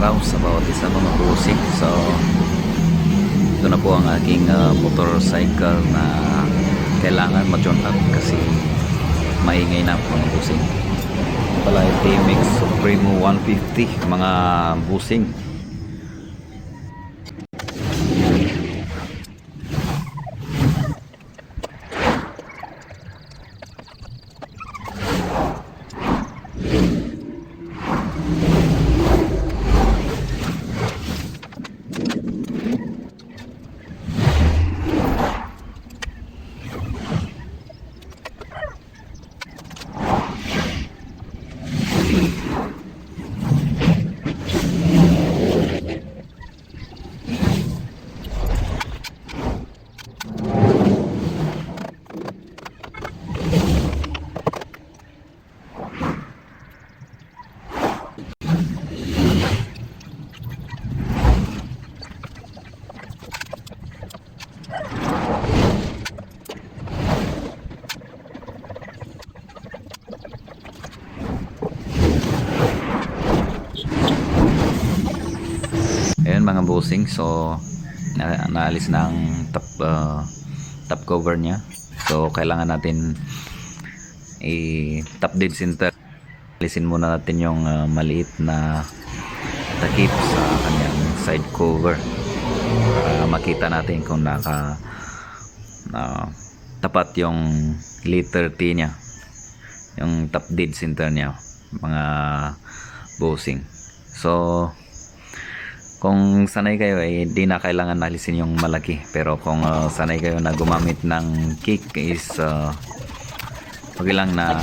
araw sa bawat isa mga busing. So, ito na po ang aking ah, motorcycle na kailangan ma-tune up kasi maingay na mga busing. Ito pala yung TMX Supremo 150 mga busing. Ayan mga busing. So, na naalis na ang top, ah, top cover niya. So, kailangan natin i-top dead center. Alisin muna natin yung ah, maliit na takip sa kanyang side cover. Para makita natin kung naka na tapat yung liter T niya. Yung top dead center niya. Mga busing. So, kung sanay kayo ay di na kailangan alisin yung malaki. Pero kung uh, sanay kayo na gumamit ng kick is uh, wag lang na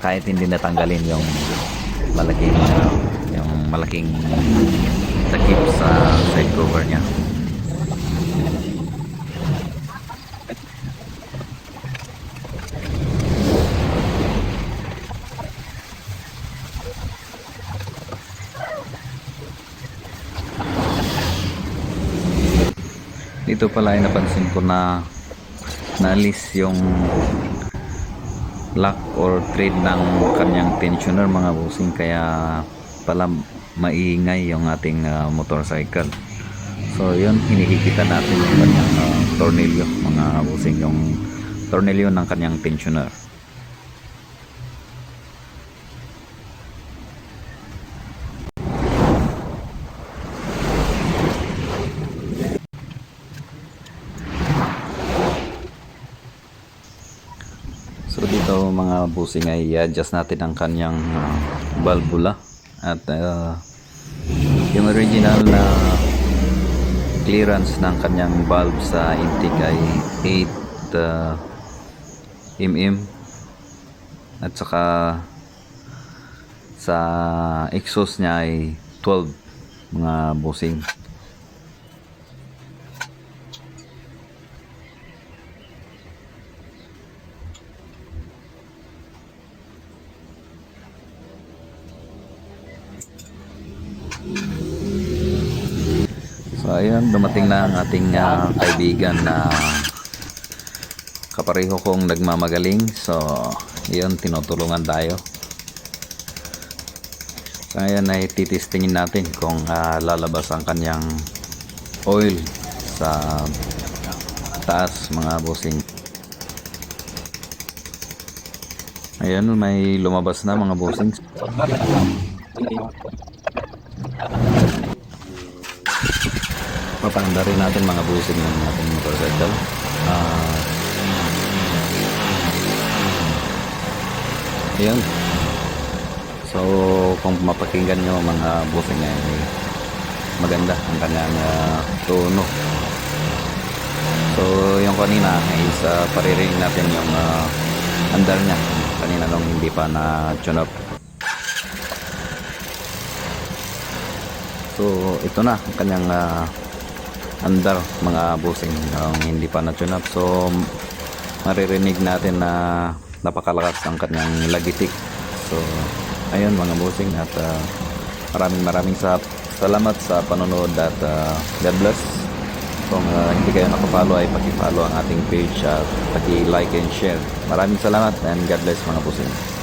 kahit hindi natanggalin yung malaking uh, yung malaking takip sa side cover niya dito pala ay napansin ko na naalis yung lock or thread ng kanyang tensioner mga busing kaya pala maingay yung ating ah, motorcycle. So yun hinihigpitan natin yung kanyang ah, tornilyo mga busing yung tornilyo ng kanyang tensioner So mga busing ay i-adjust natin ang kanyang uh, valvula at uh, yung original na clearance ng kanyang valve sa intake ay 8 uh, mm at saka sa exhaust niya ay 12 mga busing So ayun, dumating na ang ating ah, kaibigan na kapareho kong nagmamagaling. So, yun, tinutulungan tayo. So ayan ay titistingin natin kung ah, lalabas ang kanyang oil sa taas mga bossing. Ayan, may lumabas na mga bossing. Papanda rin natin mga busing ng ating motorcycle. Ah, Ayan. So, kung mapakinggan nyo mga busing ay maganda ang kanyang ah, tono. So, yung kanina is uh, paririnig natin yung ah, andar niya. Kanina nung hindi pa na tune up. So, ito na ang kanyang ah, andar mga busing ang hindi pa na tune up. So, maririnig natin na napakalakas ang kanyang lagitik. So, ayun mga busing at ah, maraming maraming sa salamat sa panonood at ah, God bless. Kung ah, hindi kayo nakapalo ay paki-follow ang ating page at paki-like and share. Maraming salamat and God bless mga busing.